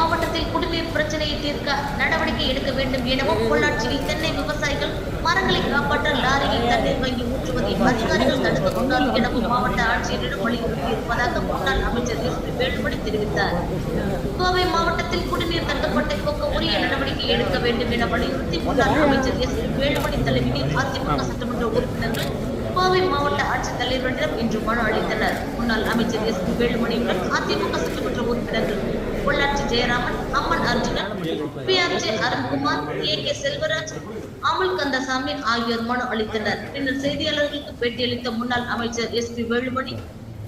மாவட்டத்தில் குடிநீர் பிரச்சனையை தீர்க்க நடவடிக்கை எடுக்க வேண்டும் எனவும் பொள்ளாச்சியில் தென்னை விவசாயிகள் மரங்களை காப்பாற்ற லாரியில் தண்ணீர் வாங்கி ஊற்றுவதை அதிகாரிகள் தடுத்துக் கொண்டார்கள் எனவும் மாவட்ட ஆட்சியரிடம் வலியுறுத்தியிருப்பதாக முன்னாள் அமைச்சர் எஸ் பி வேலுமணி தெரிவித்தார். கோவை மாவட்டத்தில் குடிநீர் தட்டுப்பாட்டை போக்க உரிய நடவடிக்கை எடுக்க வேண்டும் என வலியுறுத்தி முன்னாள் அமைச்சர் எஸ் பி வேலுமணி தலைமையில் அதிமுக சட்டமன்ற உறுப்பினர்கள் கோவை மாவட்ட ஆட்சித்தலைவரிடம் இன்று மனு அளித்தனர். முன்னாள் அமைச்சர் எஸ் பி வேலுமணியுடன் அதிமுக சட்டமன்ற உறுப்பினர் Jayaraman Amman Arjunan P R J Arunkumar A K Selvaraj Amul Kandasamy ஆகியோர் மனு அளித்தனர். பின்னர் செய்தியாளர்களுக்கு பேட்டியளித்த முன்னாள் அமைச்சர் எஸ் பி வேலுமணி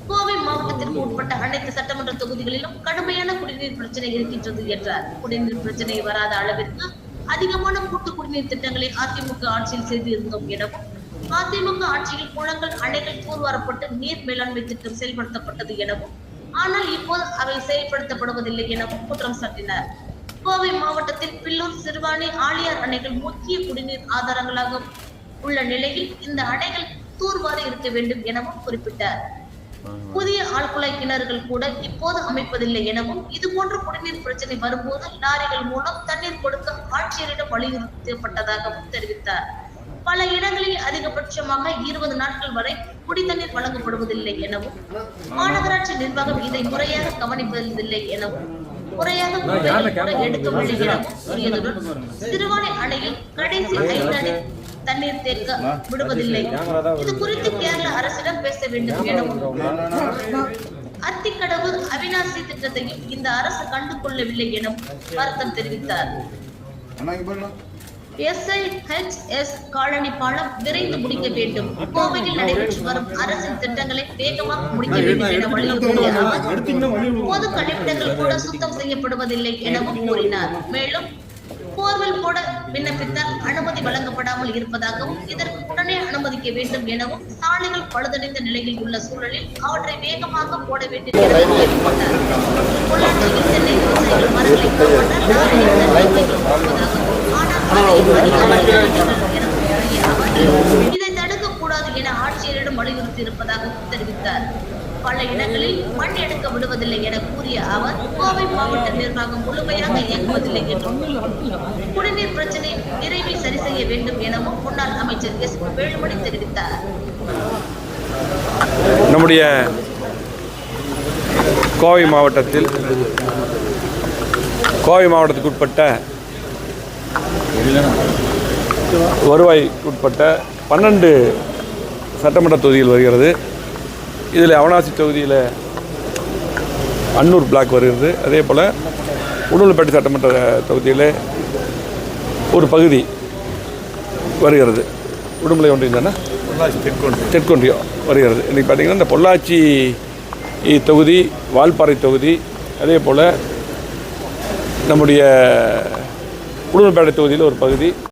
கோவை மாவட்டத்திற்கு உட்பட்ட அனைத்து சட்டமன்ற தொகுதிகளிலும் கடுமையான குடிநீர் பிரச்சனை இருக்கின்றது என்றார். குடிநீர் பிரச்சனை வராத அளவிற்கு அதிகமான கூட்டு குடிநீர் திட்டங்களை அதிமுக ஆட்சியில் செய்திருந்தோம் எனவும் அதிமுக ஆட்சியில் குளங்கள் அணைகள் தூர்வாரப்பட்டு நீர் மேலாண்மை திட்டம் செயல்படுத்தப்பட்டது எனவும் ஆனால் இப்போது அவை செயல்படுத்தப்படுவதில்லை எனவும் குற்றம் சாட்டினர். கோவை மாவட்டத்தில் பில்லூர் சிறுவாணி ஆழியார் அணைகள் முக்கிய குடிநீர் ஆதாரங்களாக உள்ள நிலையில் இந்த அணைகள் தூர்வார இருக்க வேண்டும் எனவும் குறிப்பிட்டார். புதிய ஆழ்குழாய் கிணறுகள் கூட இப்போது அமைப்பதில்லை எனவும் இது போன்ற குடிநீர் பிரச்சனை வரும்போது லாரிகள் மூலம் தண்ணீர் கொடுக்க ஆட்சியரிடம் வலியுறுத்தப்பட்டதாகவும் தெரிவித்தார். பல இடங்களில் அதிகபட்சமாக இருபது நாட்கள் வரை குடிதண்ணீர் வழங்கப்படுவதில்லை எனவும் மாநகராட்சி நிர்வாகம் இதை முறையாக கவனிப்பதில்லை எனவும் முறையாக குடிநீர் எடுக்கவில்லை எனவும் கூறியதுடன் சிறுவாணி அணையில் கடைசி ஐந்து தண்ணீர் தேக்க விடுவதில்லை. இது குறித்து கேரள அரசிடம் பேச வேண்டும் எனவும். அத்திக்கடவு அவினாசி திட்டத்தையும் இந்த அரசு கண்டு கொள்ளவில்லை எனவும் வருத்தம் தெரிவித்தார். எஸ்ஐஹெச்எஸ் காலனி பாலம் விரைந்து முடிக்க வேண்டும். கோவையில் நடைபெற்று வரும் அரசின் திட்டங்களை வேகமாக முடிக்க வேண்டும் என வலியுறுத்திய அவர் பொது கழிப்பிடங்கள் கூட சுத்தம் செய்யப்படுவதில்லை எனவும் கூறினார். மேலும் போர்வெல் போட விண்ணப்பித்தால் அனுமதி வழங்கப்படாமல் இருப்பதாகவும் இதற்கு உடனே அனுமதிக்க வேண்டும் எனவும் சாலைகள் பழுதடைந்த நிலையில் உள்ள சூழலில் அவற்றை வேகமாக போட வேண்டும் எனவும் கேட்டுக்கொண்டார் பொள்ளாச்சியில் தென்னை விவசாயிகள் மரங்களை காப்பாற்ற லாரியில் தண்ணீர் வாங்கி ஊற்றுவதாகவும் ஆனால் அதை அதிகாரிகள் தடுக்கின்றனர் எனவும் கூறிய அவர் இதை தடுக்க கூடாது என ஆட்சியரிடம் வலியுறுத்தி இருப்பதாக தெரிவித்தார். பல இடங்களில் மண் எடுக்க விடுவதில்லை என கூறிய அவர் கோவை மாவட்ட நிர்வாகம் முழுமையாக இயங்குவதில்லை என்றும் குடிநீர் பிரச்சனை விரைவில் சரி செய்ய வேண்டும் எனவும் முன்னாள் அமைச்சர் எஸ். வேலுமணி தெரிவித்தார். நம்முடைய கோவை மாவட்டத்தில் கோவை மாவட்டத்துக்கு உட்பட்ட வருவாய் உட்பட்ட பன்னெண்டு சட்டமன்ற தொகுதிகள் வருகிறது. இதில் அவனாசி தொகுதியில் அன்னூர் பிளாக் வருகிறது. அதே போல் உடுமலைப்பேட்டை சட்டமன்ற தொகுதியில் ஒரு பகுதி வருகிறது. உடுமலை ஒன்றியம் தானே? தெற்கொன்றியம். வருகிறது. இன்றைக்கி பார்த்திங்கன்னா இந்த பொள்ளாச்சி தொகுதி வால்பாறை தொகுதி அதே போல் நம்முடைய உடுமல்பேட்டை தொகுதியில் ஒரு பகுதி.